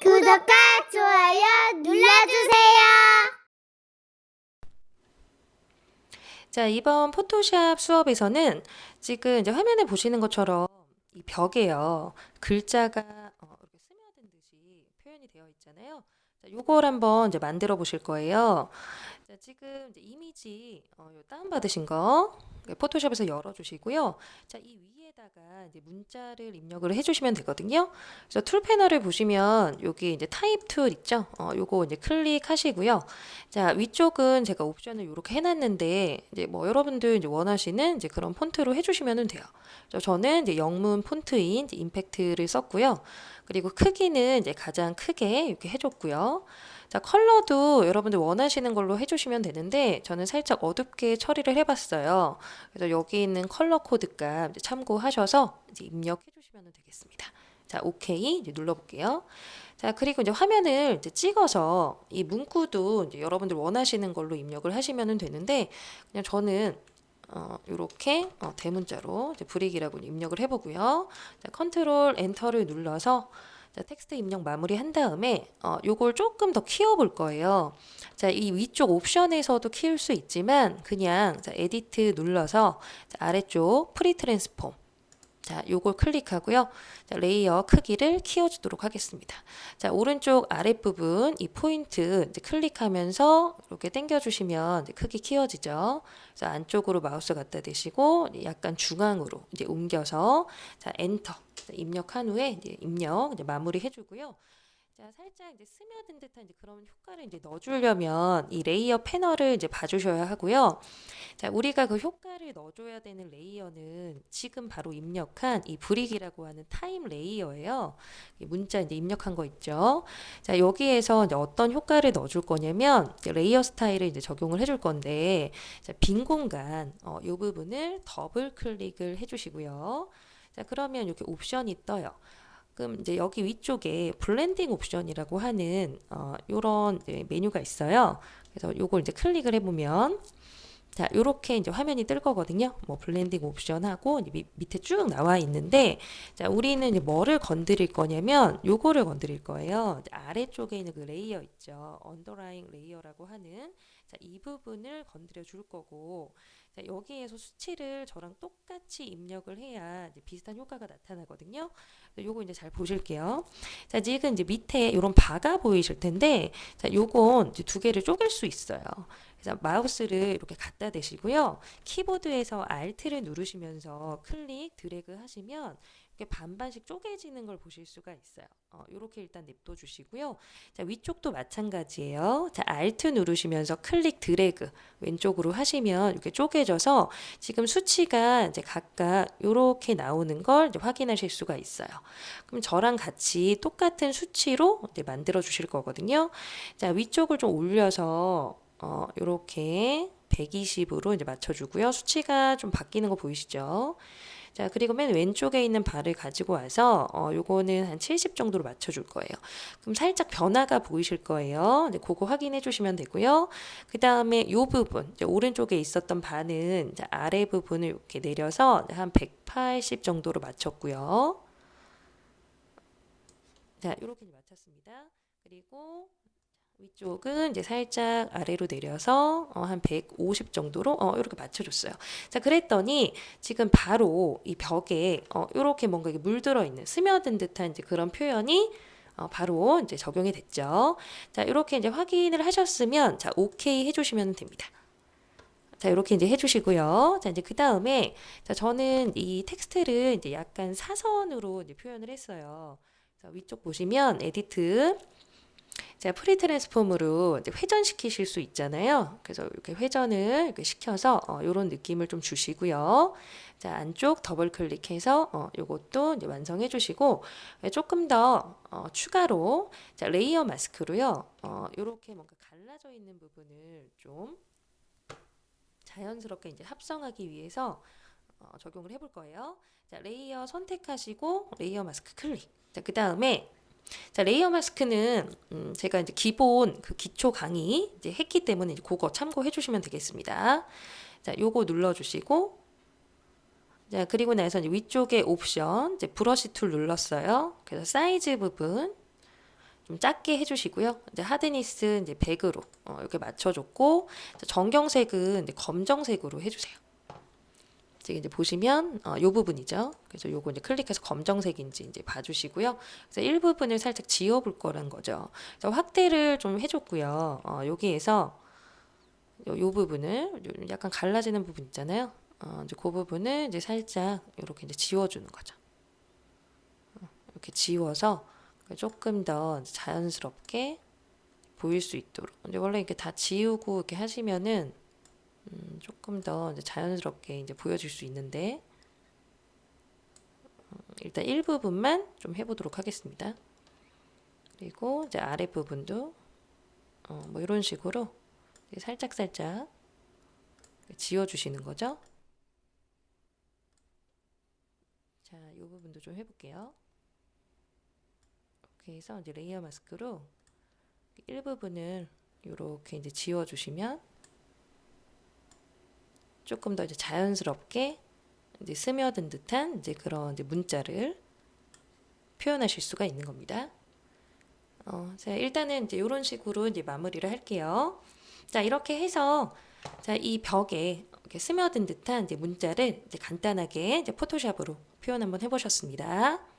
구독과 좋아요 눌러주세요. 자, 이번 포토샵 수업에서는 지금 이제 화면에 보시는 것처럼 이 벽에요. 글자가 어, 이렇게 스며든 듯이 표현이 되어 있잖아요. 자, 요걸 한번 이제 만들어 보실 거예요. 자, 지금 이제 이미지 어, 요 다운받으신 거 네, 포토샵에서 열어주시고요. 자, 이 위에다가 이제 문자를 입력을 해주시면 되거든요. 그래서 툴 패널을 보시면 여기 이제 타입 툴 있죠? 어, 요거 이제 클릭하시고요. 자, 위쪽은 제가 옵션을 이렇게 해놨는데, 이제 뭐 여러분들 이제 원하시는 이제 그런 폰트로 해주시면 돼요. 그래서 저는 이제 영문 폰트인 이제 임팩트를 썼고요. 그리고 크기는 이제 가장 크게 이렇게 해줬고요. 자, 컬러도 여러분들 원하시는 걸로 해주시면 되는데, 저는 살짝 어둡게 처리를 해봤어요. 그래서 여기 있는 컬러 코드 값 이제 참고하셔서 이제 입력해 주시면 되겠습니다. 자, 오케이 이제 눌러볼게요. 자, 그리고 이제 화면을 이제 찍어서 이 문구도 이제 여러분들 원하시는 걸로 입력을 하시면 되는데 그냥 저는 어, 이렇게 어, 대문자로 브릭이라고 입력을 해보고요. 자, 컨트롤 엔터를 눌러서 자, 텍스트 입력 마무리 한 다음에 어, 요걸 조금 더 키워볼 거예요. 자, 이 위쪽 옵션에서도 키울 수 있지만 그냥 자, 에디트 눌러서 자, 아래쪽 프리 트랜스폼 자, 요걸 클릭하고요. 자, 레이어 크기를 키워주도록 하겠습니다. 자, 오른쪽 아랫부분 이 포인트 클릭하면서 이렇게 당겨주시면 이제 크기 키워지죠. 그래서 안쪽으로 마우스 갖다 대시고 약간 중앙으로 이제 옮겨서 자, 엔터 자, 입력한 후에 이제 입력 이제 마무리 해주고요. 자, 살짝 이제 스며든 듯한 이제 그런 효과를 이제 넣어주려면 이 레이어 패널을 이제 봐주셔야 하고요. 자, 우리가 그 효과를 넣어줘야 되는 레이어는 지금 바로 입력한 이 브릭이라고 하는 타임 레이어예요. 이 문자 이제 입력한 거 있죠. 자, 여기에서 이제 어떤 효과를 넣어줄 거냐면 레이어 스타일을 이제 적용을 해줄 건데, 자, 빈 공간, 어, 이 부분을 더블 클릭을 해주시고요. 자, 그러면 이렇게 옵션이 떠요. 그럼 이제 여기 위쪽에 블렌딩 옵션이라고 하는 어, 요런 메뉴가 있어요. 그래서 요걸 이제 클릭을 해보면 자, 요렇게 이제 화면이 뜰 거거든요. 뭐 블렌딩 옵션하고 밑- 밑에 쭉 나와 있는데 자, 우리는 이제 뭐를 건드릴 거냐면 요거를 건드릴 거예요. 아래쪽에 있는 그 레이어 있죠. 언더라잉 레이어라고 하는 자, 이 부분을 건드려 줄 거고 자, 여기에서 수치를 저랑 똑같이 입력을 해야 비슷한 효과가 나타나거든요. 요거 이제 잘 보실게요. 자, 지금 이제 밑에 이런 바가 보이실 텐데, 자, 요건 두 개를 쪼갤 수 있어요. 그래서 마우스를 이렇게 갖다 대시고요. 키보드에서 Alt를 누르시면서 클릭, 드래그 하시면 이렇게 반반씩 쪼개지는 걸 보실 수가 있어요. 어, 이렇게 일단 냅둬 주시고요. 자, 위쪽도 마찬가지예요. 자, Alt 누르시면서 클릭, 드래그 왼쪽으로 하시면 이렇게 쪼개져서 지금 수치가 이제 각각 이렇게 나오는 걸 확인하실 수가 있어요. 그럼 저랑 같이 똑같은 수치로 만들어 주실 거거든요. 자, 위쪽을 좀 올려서 어, 이렇게 120으로 이제 맞춰주고요. 수치가 좀 바뀌는 거 보이시죠? 자, 그리고 맨 왼쪽에 있는 바를 가지고 와서, 어, 요거는 한 70 정도로 맞춰 줄 거예요. 그럼 살짝 변화가 보이실 거예요. 네, 그거 확인해 주시면 되고요. 그 다음에 요 부분, 오른쪽에 있었던 이제 아래 부분을 이렇게 내려서 한 180 정도로 맞췄고요. 자, 이렇게 맞췄습니다. 그리고 위쪽은 이제 살짝 아래로 내려서 어, 한 150 정도로 어, 이렇게 맞춰줬어요. 자, 그랬더니 지금 바로 이 벽에 어, 이렇게 뭔가 이게 물들어 있는 스며든 듯한 이제 그런 표현이 어, 바로 이제 적용이 됐죠. 자, 이렇게 이제 확인을 하셨으면 자, 오케이 해주시면 됩니다. 자, 이렇게 이제 해주시고요. 자, 이제 그 다음에 자, 저는 이 텍스트를 이제 약간 사선으로 이제 표현을 했어요. 자, 위쪽 보시면 에디트 자, 프리 트랜스폼으로 회전시키실 수 있잖아요. 그래서 이렇게 회전을 이렇게 시켜서 어, 이런 느낌을 좀 주시고요. 자, 안쪽 더블 클릭해서 어, 이제 완성해 주시고 예, 조금 더 어, 추가로 자, 레이어 마스크로요. 어, 요렇게 뭔가 갈라져 있는 부분을 좀 자연스럽게 이제 합성하기 위해서 어, 적용을 해볼 거예요. 자, 레이어 선택하시고 레이어 마스크 클릭. 자, 그 다음에 자, 레이어 마스크는 음, 제가 이제 기본 그 기초 강의 이제 했기 때문에 이제 그거 참고해 주시면 되겠습니다. 자, 요거 눌러 주시고 자, 그리고 나서 이제 위쪽에 옵션 이제 브러쉬 툴 눌렀어요. 그래서 사이즈 부분 좀 작게 해주시고요. 이제 하드니스 이제 100으로 어, 이렇게 맞춰줬고 자, 정경색은 이제 검정색으로 해주세요. 지금 이제 보시면 어, 요 부분이죠. 그래서 요거 이제 클릭해서 검정색인지 이제 봐주시고요. 그래서 일부분을 살짝 지워볼 거란 거죠. 그래서 확대를 좀 해줬고요. 어, 여기에서 요, 요 부분을 요 약간 갈라지는 부분 있잖아요. 어, 이제 그 부분을 이제 살짝 이렇게 이제 지워주는 거죠. 어, 이렇게 지워서 조금 더 자연스럽게 보일 수 있도록. 이제 원래 이렇게 다 지우고 이렇게 하시면은 음, 조금 더 이제 자연스럽게 이제 보여질 수 있는데 음, 일단 일부분만 좀 해보도록 하겠습니다. 그리고 이제 아랫 부분도 어, 뭐 이런 식으로 살짝 살짝 지워주시는 거죠. 자, 이 부분도 좀 해볼게요. 이렇게 해서 이제 레이어 마스크로 일부분을 이렇게 이제 지워주시면 조금 더 이제 자연스럽게 이제 스며든 듯한 이제 그런 이제 문자를 표현하실 수가 있는 겁니다. 어, 자, 일단은 이제 이런 식으로 이제 마무리를 할게요. 자, 이렇게 해서 자, 이 벽에 이렇게 스며든 듯한 이제 문자를 이제 간단하게 이제 포토샵으로 표현 한번 해보셨습니다.